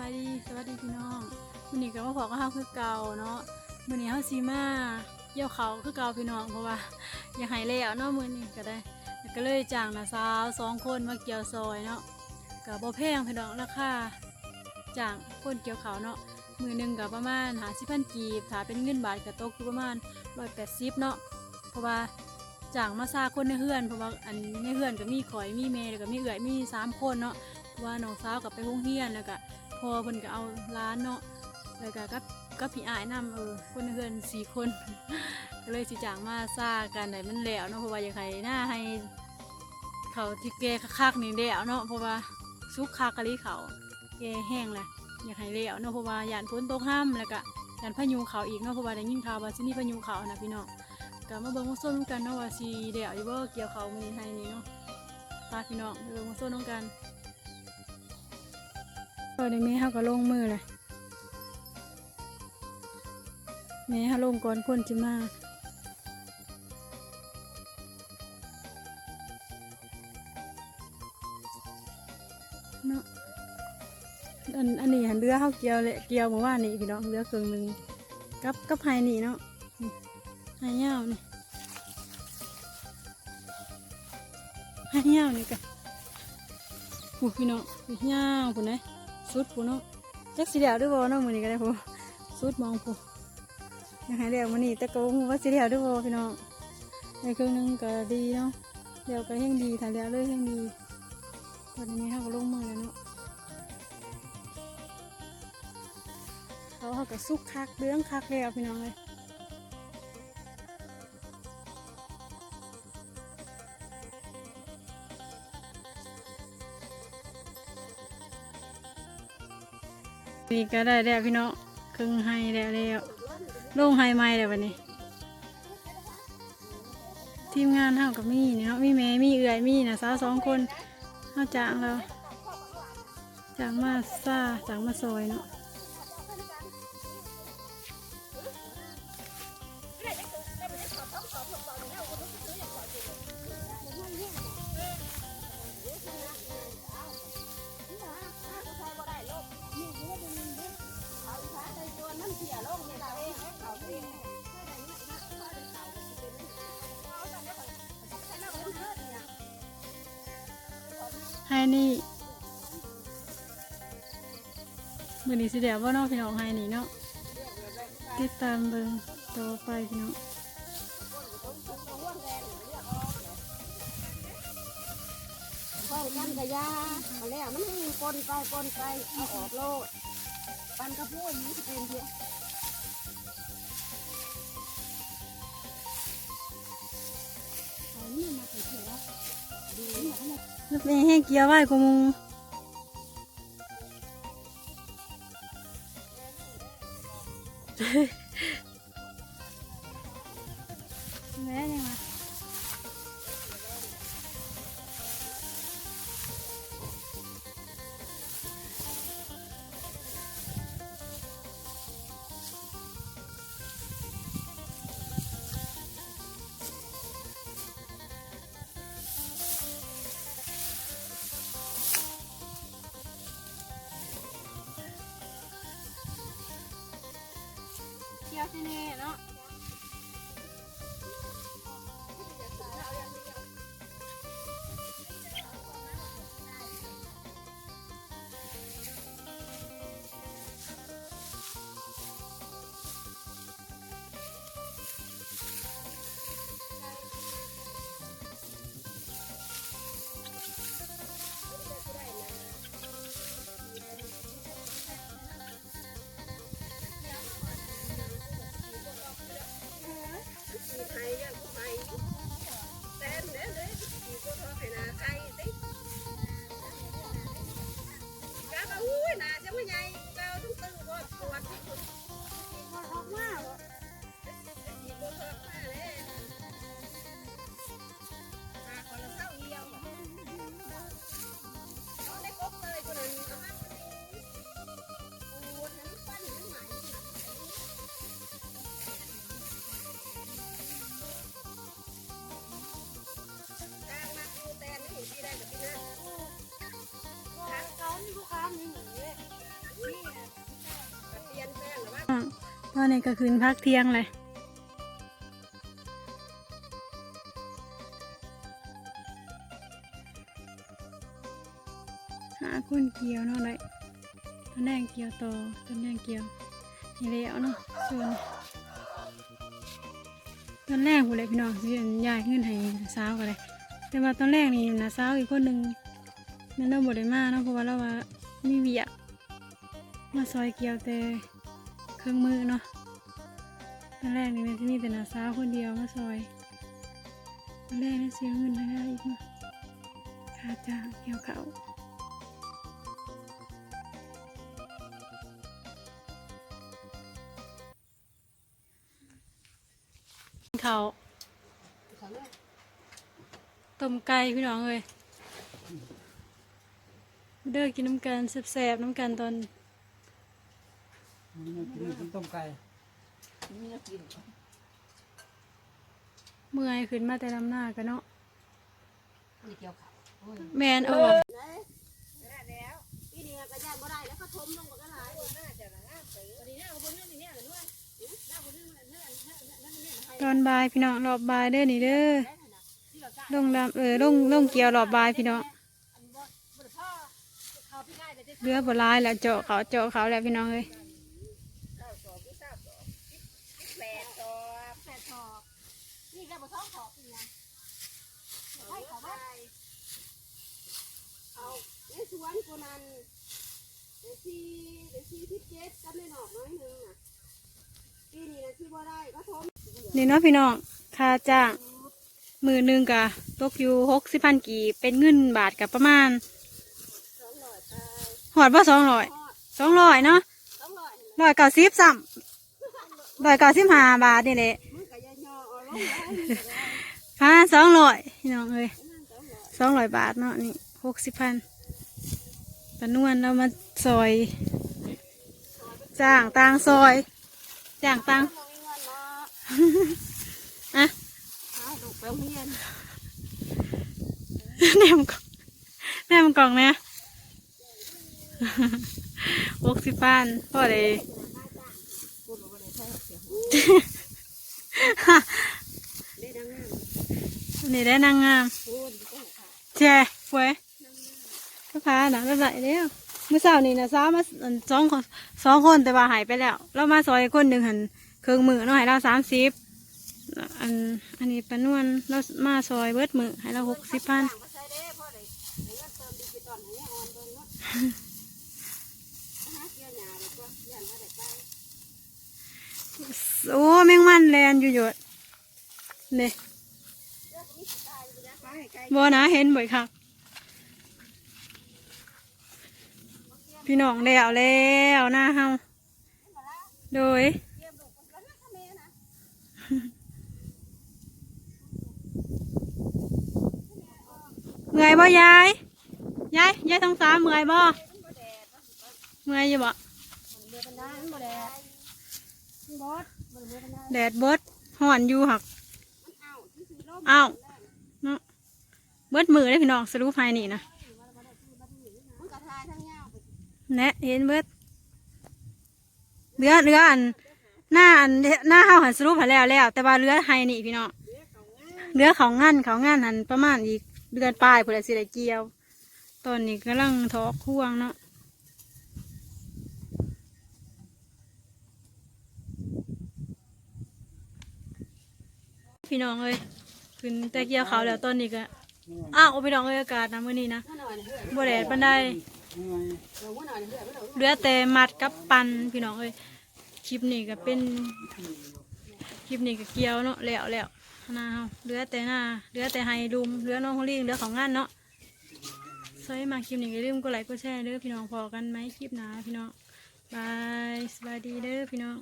บายดีสวัสดีพี่น้องมื้อนี้ก็มาพอกับเฮาคือเก่าเนาะมื้อนี้เฮาสิมาเกี่ยวเขาคือเก่าพี่น้องเพราะว่าอยากให้แล้วเนาะมื้อนี้ก็ได้แล้วก็เลยจ้างน้าสาวสองคนมาเกี่ยวซอยเนาะก็บ่แพงพี่น้องราคาจ้างคนเกี่ยวเขาเนาะมือหนึงก็ประมาณ50,000กีบถ้าเป็นเงินบาทก็ตกอยู่ประมาณ180เนาะเพราะว่าจ้างมาซาคนในเฮือนเพราะว่าอันในเฮือนก็มีข่อยมีแม่แล้วก็มีเอื้อยมีสามคนเนาะเพราะว่าน้องสาวกับไปโรงเรียนแล้วก็ พอเพิ่นก็เอาร้านเนาะแล้วก็กับกับพี่อายนำเออคนเพื่อนสี่คน ก็เลยสิจ้างมาซ่ากันได้มันแล้วเนาะเพราะว่าอยากให้หน้าให้ เขาที่แกคักๆนี่แล้วเนาะเพราะว่าซุกคากะลิเขาแกแห้งแหละอยากให้แล้วเนาะเพราะว่าย่านฝนตกห้ามแล้วก็ย่านพายุเขาอีกเนาะเพราะว่าได้ยินข่าวว่าสิมีพายุเขานะพี่น้องก็มาเบิ่งมาส้มกันเนาะว่าสิเดี๋ยวอยู่บ่เกี่ยวเขามีให้นี่เนาะพาพี่น้องไปเบิ่งมาส้มกัน อนนี้แม่เขาก็ลงมือเลยแม่เขาลงก่อนคนจิมาเนาะอันอันนี้หันเรือเขาเกี่ยวเลยเกี่ยวเมื่อวานนี้พี่น้องเรือเครื่องหนึ่งกับกับไฮนี่เนาะนี่ไฮเงาวนี่ไฮเงาวนี่กันผู้พี่น้องไฮเงาวผู้ไหน สุดผู้เนาะจักสีเดียวด้วยบ่เนาะมือนี้ก็ได้ผู้สุดมองผู้ยังหายเดียวมือนี้แต่ก็บ่ฮู้ว่าสีเดียวด้วยบ่พี่น้องในครึ่งหนึงก็ดีเนาะเดียวก็แห้งดีถ้าเดียวเลยแห้งดีตอนนี้เขาก็ลงมือแล้วเนาะเขาเขาก็สุกคักเรื่องคักแล้วพี่น้องเลย นี่ก็ได้แล้วพี่น้องครึ่งให้แล้วแล้วลงให้ไม่แล้ววันนี้ ทีมงานเฮากับมี่เนาะมี่แม่มีเอื่อยมี่นะสาวสองคนเฮาจางเราจางมาซ่าจางมาซอยเนาะ นี่มือนี้สิเดียวว่าน้องพี่น้องให้นี่เนาะติดตามเบิ่งต่อไปพี่น้องค่อยกันกะยามาแล้วมันให้ปนไปปนไปเอาออกโลดปันกระพุ้ยมันจะเป็นเพียเอานี่มาเถอะแล้วดูนี่เขา ลูกเองให้เกียร์ไว้กูมุงแม่ยังมา อนนี้ก็คืนพักเที่ยงเลยหาคนเกี่ยวเนาะเลยต้นแดงเกี่ยวโตต้นแดงเกี่ยวนี่แล้วเนาะส่วนต้นแรกผู้เลยพี่น้องที่ยายขึ้นให้สาวกันเลยแต่ว่าตอนแรกนี่นะสาวอีกคนหนึ่งนั่นเราบไดมาเนาะเพราะว่าเราว่ามีเวียมาซอยเกี่ยวแต่ เครื่องมือเนาะตอนแรกนี่มันจะมีแต่นาสาวคนเดียวมาซอยตอนแรกนี่เสียเงินอะไรอีกเนาะค่าจ้างเกี่ยวเขาเขาต้มไก่พี่น้องเลยเด้อกินน้ำกันแซ่บๆน้ำกันตอน กินต้มไก่มีน้ำกินเมื่อยขึ้นมาแต่ลำหน้ากันเนาะมีเกี่ยวข้าวโอ้ยแมนเออได้แล้วปีนี้ก็ย่านบ่ได้แล้วก็ทมลงก็หลายน่าจะน่าตื่นวันนี้เอาบนเรื่องนี้เนี่ยเลยด้วยน่าบนเรื่องนั้นนั่นนั่นนั่นนั่นตอนบ่ายพี่น้องรอบบ่ายเด้อนี่เด้อลงดำเออลงลงเกี่ยวรอบบ่ายพี่น้องเรือบ่หลายแล้วเจาะเขาเจาะเขาแล้วพี่น้องเอ้ย แปดตอบแปดตอบนี่ก็บ่ท้องขอบอีกนะให้ขอมาเอาในส วนกูนั้นเดี๋ยวสี่เดี๋ยวสี่สิบเจ็ดกับในหนอกน้อยหนึงอะปีนี้นะที่บ่ได้ก็ทมนี่เนาะพี่น้องค่าจ้างมือหนึ่งกะตกอยู่หกสิบพันกีบเป็นเงินบาทกับประมาณสองร้อยไปหอดว่าสองร้อยทอดสองร้อยเนาะสองร้อยนี่ร้อยเก้าสิบซ้ำร้อยเก้าสิบห้าบาทนี่แหละมึงก็อย่าย่อเอาลงเลยพันสองร้อยพี่น้องเอ้ยสองร้อย สองร้อยบาทเนาะนี่หกสิบพัน ปนวนเรามาซอยจ้างต่างซอยจ้างต่างบ่มีเงินเนาะอะหาลูกไปโรงเรียนแนมกล่องแนมกล่องเนี่ยหกสิบพันพ่อเลยกูรู้ว่าได้เท่าเสียได้ดังนั้นนี่ได้นางงามพูดก็ค่ะ แช่ฟวยก็พาหนังก็ใส่แล้วเมื่อเช้านี่นะซ้ามาสองคนสองคนแต่ว่าหายไปแล้ว เรามาซอยคนหนึ่งหันเครื่องมือเนาะให้เราสามสิบอันอันนี้ปนวนเรามาซอยเบิดมือให้เราหกสิบพันโอ้แมงมันแลนอยู่หยดเนี่ยบ่นะเห็นบ่อยครับ พี่น้องแล้วแล้วหน้าเฮาโดยเตรียมลูกกันแล้วนะแม่นะเมื่อยบ่ยายยายยายท้องสามเมื่อยบ่เมื่อยอยู่บ่เรือกันได้มันบ่แดดเบิดห่อนอยู่หักเอาที่สิลมอ้าวเนาะเบิดมือเลยพี่น้องสรุปภายนี่นะ มันก็ทายทั้งยาวไป แนะเห็นเบิดเรือเรืออันหน้าอันหน้าเฮาหันสรุปให้แล้วแล้ว แต่ว่าเรือไฮนี่พี่น้องเรือขางานเรือเขางันเขางันหันประมาณอีกเดือนปลายพื่อสิได้เกี่ยวตอนนี้กำลังทอกห่วงเนาะพี่น้องเอ้ยขึ้นแต่เกี่ยวเขาแล้วตอนนี้ก็อ้าวพี่น้องเอ้ยอากาศนะมื้อนี้นะมันหน่อยเรือบ่แดดปานใด เรามันหน่อยเรือมันเอาเหลือแต่มัดกับปันพี่น้องเอ้ยคลิปนี้ก็เป็นคลิปนี้ก็เกี่ยวเนาะแล้วแล้วหน้าเหลือแต่หน้าเหลือแต่ไฮรุมเหลือน้องฮอลลี่เหลือของงานเนาะสวยมากคลิปนี้ก็ลืมกดไลค์กดแชร์เด้อพี่น้องพอกันไหมคลิปหน้าพี่น้องบายสวัสดีเด้อพี่น้อง